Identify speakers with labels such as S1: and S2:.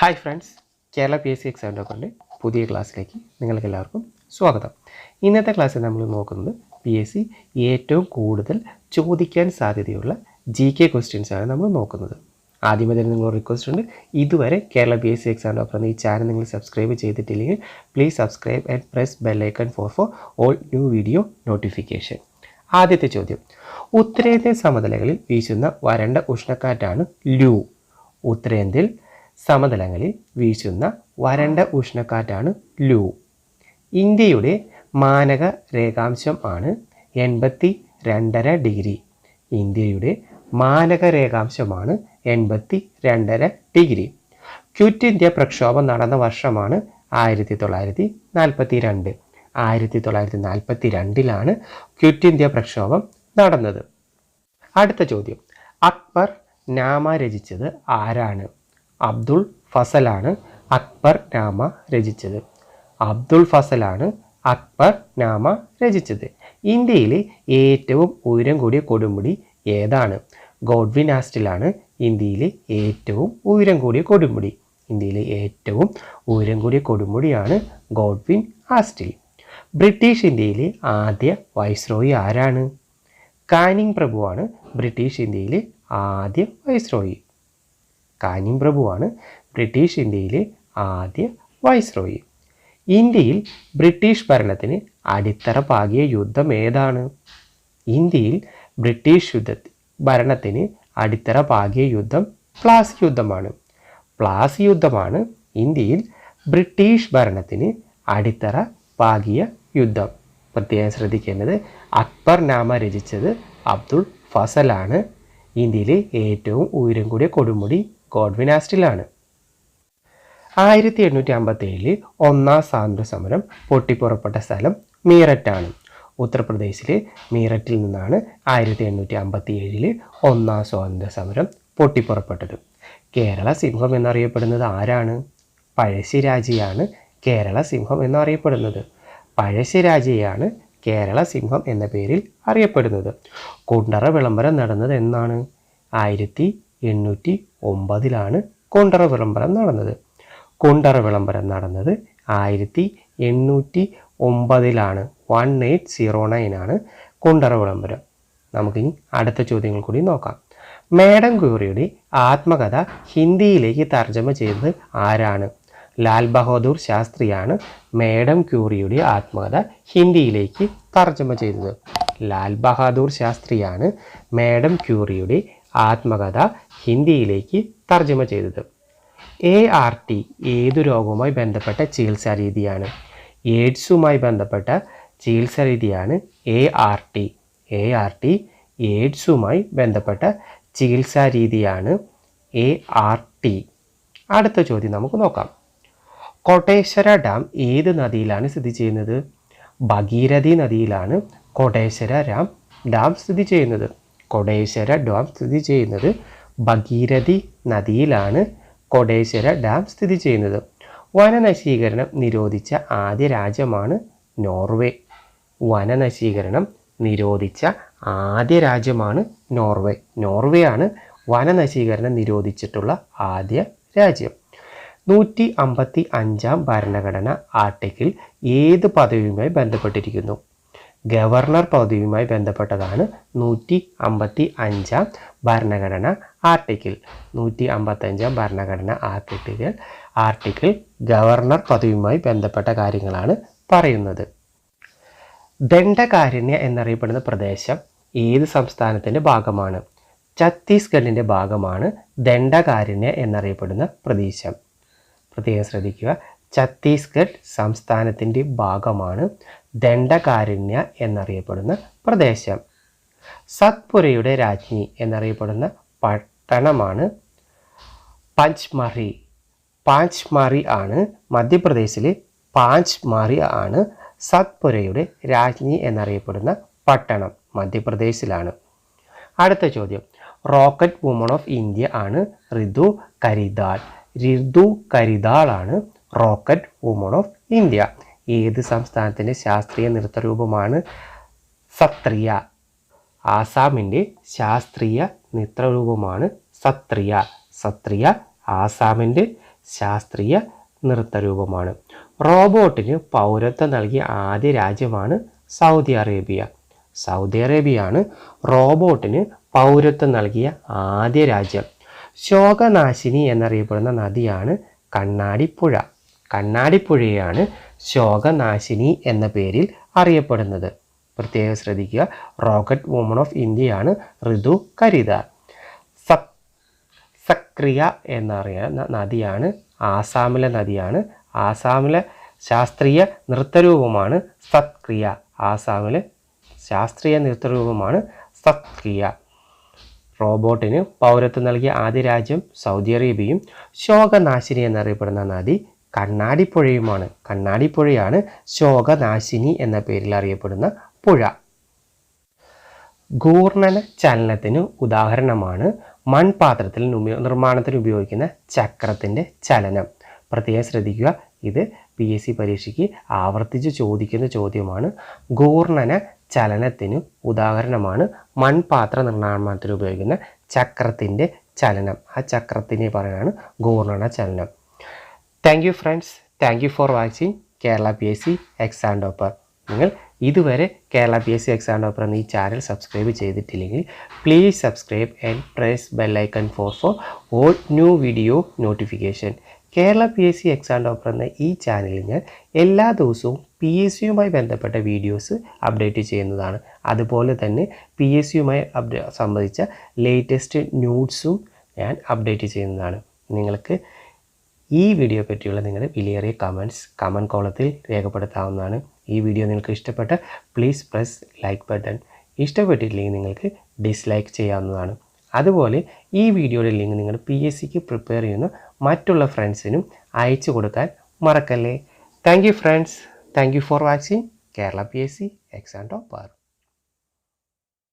S1: Hi friends Kerala P S C exam ഡോക്ടറിന്റെ പുതിയ ക്ലാസ്സിലേക്ക് നിങ്ങൾക്ക് എല്ലാവർക്കും സ്വാഗതം. ഇന്നത്തെ ക്ലാസ്സിൽ നമ്മൾ നോക്കുന്നത് പി എസ് സി ഏറ്റവും കൂടുതൽ ചോദിക്കാൻ സാധ്യതയുള്ള ജി കെ ക്വസ്റ്റ്യൻസ് ആണ് നമ്മൾ നോക്കുന്നത്. ആദ്യമേ തന്നെ നിങ്ങൾ റിക്വസ്റ്റ് ഉണ്ട്. ഇതുവരെ Kerala P S C exam doctor ഈ ചാനൽ നിങ്ങൾ സബ്സ്ക്രൈബ് ചെയ്തിട്ടില്ലെങ്കിൽ please subscribe and press bell icon for for all new video notification ആദ്യത്തെ ചോദ്യം. ഉത്തരേന്ത്യൻ സമതലകളിൽ വീശുന്ന വരണ്ട ഉഷ്ണക്കാറ്റാണ് ലൂ. ഉത്തരേന്ത്യയിൽ സമതലങ്ങളിൽ വീശുന്ന വരണ്ട ഉഷ്ണക്കാറ്റാണ് ലൂ. ഇന്ത്യയുടെ മാനക രേഖാംശം ആണ് എൺപത്തി രണ്ടര ഡിഗ്രി. ഇന്ത്യയുടെ മാനക രേഖാംശമാണ് എൺപത്തി രണ്ടര ഡിഗ്രി. ക്വിറ്റ് ഇന്ത്യ പ്രക്ഷോഭം നടന്ന വർഷമാണ് ആയിരത്തി തൊള്ളായിരത്തി നാൽപ്പത്തി രണ്ട് ആയിരത്തി തൊള്ളായിരത്തി നാൽപ്പത്തി രണ്ടിലാണ് ക്വിറ്റ് ഇന്ത്യ പ്രക്ഷോഭം നടന്നത്. അടുത്ത ചോദ്യം. അക്ബർ നാമ രചിച്ചത് ആരാണ്? അബ്ദുൾ ഫസലാണ് അക്ബർ നാമ രചിച്ചത്. അബ്ദുൾ ഫസലാണ് അക്ബർ നാമ രചിച്ചത്. ഇന്ത്യയിലെ ഏറ്റവും ഉയരം കൂടിയ കൊടുമുടി ഏതാണ്? ഗോഡ്വിൻ ആസ്റ്റിലാണ് ഇന്ത്യയിലെ ഏറ്റവും ഉയരം കൂടിയ കൊടുമുടി. ഇന്ത്യയിലെ ഏറ്റവും ഉയരം കൂടിയ കൊടുമുടിയാണ് ഗോഡ്വിൻ ആസ്റ്റിൽ. ബ്രിട്ടീഷ് ഇന്ത്യയിലെ ആദ്യ വൈസ്രോയി ആരാണ്? കാനിങ് പ്രഭുവാണ് ബ്രിട്ടീഷ് ഇന്ത്യയിലെ ആദ്യ വൈസ്രോയി. കാനിങ് പ്രഭുവാണ് ബ്രിട്ടീഷ് ഇന്ത്യയിലെ ആദ്യ വൈസ്രോയി ഇന്ത്യയിൽ ബ്രിട്ടീഷ് ഭരണത്തിന് അടിത്തറ പാകിയ യുദ്ധം ഏതാണ്? ഇന്ത്യയിൽ ബ്രിട്ടീഷ് യുദ്ധ ഭരണത്തിന് അടിത്തറ പാകിയ യുദ്ധം പ്ലാസി യുദ്ധമാണ്. പ്ലാസി യുദ്ധമാണ് ഇന്ത്യയിൽ ബ്രിട്ടീഷ് ഭരണത്തിന് അടിത്തറ പാകിയ യുദ്ധം. പ്രത്യേകം ശ്രദ്ധിക്കേണ്ടത് അക്ബർ നാമ രചിച്ചത് അബ്ദുൾ ഫസലാണ്. ഇന്ത്യയിലെ ഏറ്റവും ഉയരം കൂടിയ കൊടുമുടി ഗോഡ്വിനാസ്റ്റിലാണ് ആയിരത്തി എണ്ണൂറ്റി അമ്പത്തി ഏഴിൽ ഒന്നാം സ്വാതന്ത്ര്യ സമരം പൊട്ടിപ്പുറപ്പെട്ട സ്ഥലം മീററ്റാണ്. ഉത്തർപ്രദേശിലെ മീററ്റിൽ നിന്നാണ് ആയിരത്തി എണ്ണൂറ്റി അമ്പത്തി ഏഴിൽ ഒന്നാം സ്വാതന്ത്ര്യ സമരം പൊട്ടിപ്പുറപ്പെട്ടത്. കേരള സിംഹം എന്നറിയപ്പെടുന്നത് ആരാണ്? പഴശ്ശിരാജയാണ് കേരള സിംഹം എന്നറിയപ്പെടുന്നത്. പഴശ്ശിരാജയാണ് കേരള സിംഹം എന്ന പേരിൽ അറിയപ്പെടുന്നത്. കുണ്ടറ വിളംബരം നടന്നത് എന്നാണ്? ആയിരത്തി എണ്ണൂറ്റി ഒമ്പതിലാണ് കൊണ്ടറ വിളംബരം നടന്നത്. കൊണ്ടറ വിളംബരം നടന്നത് ആയിരത്തി എണ്ണൂറ്റി ഒമ്പതിലാണ് വൺ എയ്റ്റ് സീറോ നയനാണ് കൊണ്ടറ വിളംബരം. നമുക്കിനി അടുത്ത ചോദ്യങ്ങൾ കൂടി നോക്കാം. മേഡം ക്യൂറിയുടെ ആത്മകഥ ഹിന്ദിയിലേക്ക് തർജമ ചെയ്തത് ആരാണ്? ലാൽ ബഹദൂർ ശാസ്ത്രിയാണ് മേഡം ക്യൂറിയുടെ ആത്മകഥ ഹിന്ദിയിലേക്ക് തർജമ ചെയ്തത്. ലാൽ ബഹാദൂർ ശാസ്ത്രിയാണ് മേഡം ക്യൂറിയുടെ ആത്മകഥ ഹിന്ദിയിലേക്ക് തർജമ ചെയ്തത്. എ ആർ ടി ഏതു രോഗവുമായി ബന്ധപ്പെട്ട ചികിത്സാ രീതിയാണ്? എയ്ഡ്സുമായി ബന്ധപ്പെട്ട ചികിത്സാ രീതിയാണ് A R T A R T എയ്ഡ്സുമായി ബന്ധപ്പെട്ട ചികിത്സാ രീതിയാണ് എ ആർ ടി അടുത്ത ചോദ്യം നമുക്ക് നോക്കാം. കോട്ടേശ്വര ഡാം ഏത് നദിയിലാണ് സ്ഥിതി ചെയ്യുന്നത്? ഭഗീരഥി നദിയിലാണ് കോട്ടേശ്വര ഡാം ഡാം സ്ഥിതി ചെയ്യുന്നത്. കൊടേശ്വര ഡാം സ്ഥിതി ചെയ്യുന്നത് ഭഗീരഥി നദിയിലാണ് കൊടേശ്വര ഡാം സ്ഥിതി ചെയ്യുന്നത്. വനനശീകരണം നിരോധിച്ച ആദ്യ രാജ്യമാണ് നോർവേ. വനനശീകരണം നിരോധിച്ച ആദ്യ രാജ്യമാണ് നോർവേ. നോർവേ ആണ് വനനശീകരണം നിരോധിച്ചിട്ടുള്ള ആദ്യ രാജ്യം. നൂറ്റി അമ്പത്തി അഞ്ചാം ഭരണഘടന ആർട്ടിക്കിൾ ഏത് പദവിയുമായി ബന്ധപ്പെട്ടിരിക്കുന്നു? ഗവർണർ പദവിയുമായി ബന്ധപ്പെട്ടതാണ് നൂറ്റി അമ്പത്തി അഞ്ചാം ഭരണഘടന ആർട്ടിക്കിൾ. നൂറ്റി അമ്പത്തഞ്ചാം ഭരണഘടന ആർട്ടിക്കിൾ. ആർട്ടിക്കിൾ ഗവർണർ പദവിയുമായി ബന്ധപ്പെട്ട കാര്യങ്ങളാണ് പറയുന്നത്. ദണ്ഡകാരണ്യ എന്നറിയപ്പെടുന്ന പ്രദേശം ഏത് സംസ്ഥാനത്തിന്റെ ഭാഗമാണ്? ഛത്തീസ്ഗഡിന്റെ ഭാഗമാണ് ദണ്ഡകാരണ്യ എന്നറിയപ്പെടുന്ന പ്രദേശം. പ്രത്യേകം ശ്രദ്ധിക്കുക. ഛത്തീസ്ഗഡ് സംസ്ഥാനത്തിന്റെ ഭാഗമാണ് ദണ്ഡകാരണ്യ എന്നറിയപ്പെടുന്ന പ്രദേശം. സത്പുരയുടെ രാജ്ഞി എന്നറിയപ്പെടുന്ന പട്ടണമാണ് പഞ്ച്മറി. പാഞ്ച്മാറി ആണ് മധ്യപ്രദേശിലെ പാഞ്ച്മാറി ആണ് സത്പുരയുടെ രാജ്ഞി എന്നറിയപ്പെടുന്ന പട്ടണം മധ്യപ്രദേശിലാണ്. അടുത്ത ചോദ്യം. റോക്കറ്റ് വുമൺ ഓഫ് ഇന്ത്യ ആണ് ഋതു കരിദാൾ. ഋതു കരിദാൾ ആണ് റോക്കറ്റ് വുമൺ ഓഫ് ഇന്ത്യ. ഏത് സംസ്ഥാനത്തിന്റെ ശാസ്ത്രീയ നൃത്തരൂപമാണ്? സത്രിയ. ആസാമിന്റെ ശാസ്ത്രീയ നൃത്തരൂപമാണ് സത്രിയ. സത്രിയ ആസാമിന്റെ ശാസ്ത്രീയ നൃത്തരൂപമാണ്. റോബോട്ടിന് പൗരത്വം നൽകിയ ആദ്യ രാജ്യമാണ് സൗദി അറേബ്യ. സൗദി അറേബ്യയാണ് റോബോട്ടിന് പൗരത്വം നൽകിയ ആദ്യ രാജ്യം. ശോകനാശിനി എന്നറിയപ്പെടുന്ന നദിയാണ് കണ്ണാടിപ്പുഴ. കണ്ണാടിപ്പുഴയാണ് ശോകനാശിനി എന്ന പേരിൽ അറിയപ്പെടുന്നത്. പ്രത്യേകം ശ്രദ്ധിക്കുക റോക്കറ്റ് വുമൺ ഓഫ് ഇന്ത്യയാണ് ഋതു കരിത. സക് സക്രിയ എന്നറിയുന്ന നദിയാണ് ആസാമിലെ നദിയാണ് ആസാമിലെ ശാസ്ത്രീയ നൃത്തരൂപമാണ് സത്ക്രിയ. ആസാമിലെ ശാസ്ത്രീയ നൃത്തരൂപമാണ് സത്ക്രിയ. റോബോട്ടിന് പൗരത്വം നൽകിയ ആദ്യ രാജ്യം സൗദി അറേബ്യയും ശോകനാശിനി എന്നറിയപ്പെടുന്ന നദി കണ്ണാടിപ്പുഴയുമാണ്. കണ്ണാടിപ്പുഴയാണ് ശോകനാശിനി എന്ന പേരിൽ അറിയപ്പെടുന്ന പുഴ. ഗൂർണന ചലനത്തിന് ഉദാഹരണമാണ് മൺപാത്രത്തിൽ നിർമ്മാണത്തിന് ഉപയോഗിക്കുന്ന ചക്രത്തിന്റെ ചലനം. പ്രത്യേകം ശ്രദ്ധിക്കുക ഇത് പി എസ് സി പരീക്ഷയ്ക്ക് ആവർത്തിച്ച് ചോദിക്കുന്ന ചോദ്യമാണ്. ഗൂർണന ചലനത്തിന് ഉദാഹരണമാണ് മൺപാത്ര നിർമ്മാണത്തിന് ഉപയോഗിക്കുന്ന ചക്രത്തിന്റെ ചലനം. ആ ചക്രത്തിനെ പറയുകയാണ് ഗൂർണന ചലനം. Thank you friends thank you for watching Kerala P S C exam topper നിങ്ങൾ ഇതുവരെ Kerala P S C exam topper എന്ന ഈ ചാനൽ സബ്സ്ക്രൈബ് ചെയ്തിട്ടില്ലെങ്കിൽ please subscribe and press bell icon for for all new video notification Kerala P S C exam topper എന്ന ഈ ചാനലിൽ ഞാൻ എല്ലാ ദിവസവും പി എസ് സിയുമായി ബന്ധപ്പെട്ട വീഡിയോസ് അപ്ഡേറ്റ് ചെയ്യുന്നതാണ്. അതുപോലെ തന്നെ പി എസ് സിയുമായി അപ്ഡേ സംബന്ധിച്ച ലേറ്റസ്റ്റ് ന്യൂസും ഞാൻ അപ്ഡേറ്റ് ചെയ്യുന്നതാണ്. നിങ്ങൾക്ക് ഈ വീഡിയോ പറ്റിയുള്ള നിങ്ങളുടെ വിലയേറിയ കമന്റ്സ് കമന്റ് കോളത്തിൽ രേഖപ്പെടുത്താവുന്നതാണ്. ഈ വീഡിയോ നിങ്ങൾക്ക് ഇഷ്ടപ്പെട്ട പ്ലീസ് പ്രസ് ലൈക്ക് ബട്ടൺ ഇഷ്ടപ്പെട്ടിട്ടില്ലെങ്കിൽ നിങ്ങൾക്ക് ഡിസ്ലൈക്ക് ചെയ്യാവുന്നതാണ്. അതുപോലെ ഈ വീഡിയോയുടെ ലിങ്ക് നിങ്ങൾ പി എസ് സിക്ക് പ്രിപ്പയർ ചെയ്യുന്ന മറ്റുള്ള ഫ്രണ്ട്സിനും അയച്ചു കൊടുക്കാൻ മറക്കല്ലേ. Thank you friends thank you for watching Kerala P S C exam topper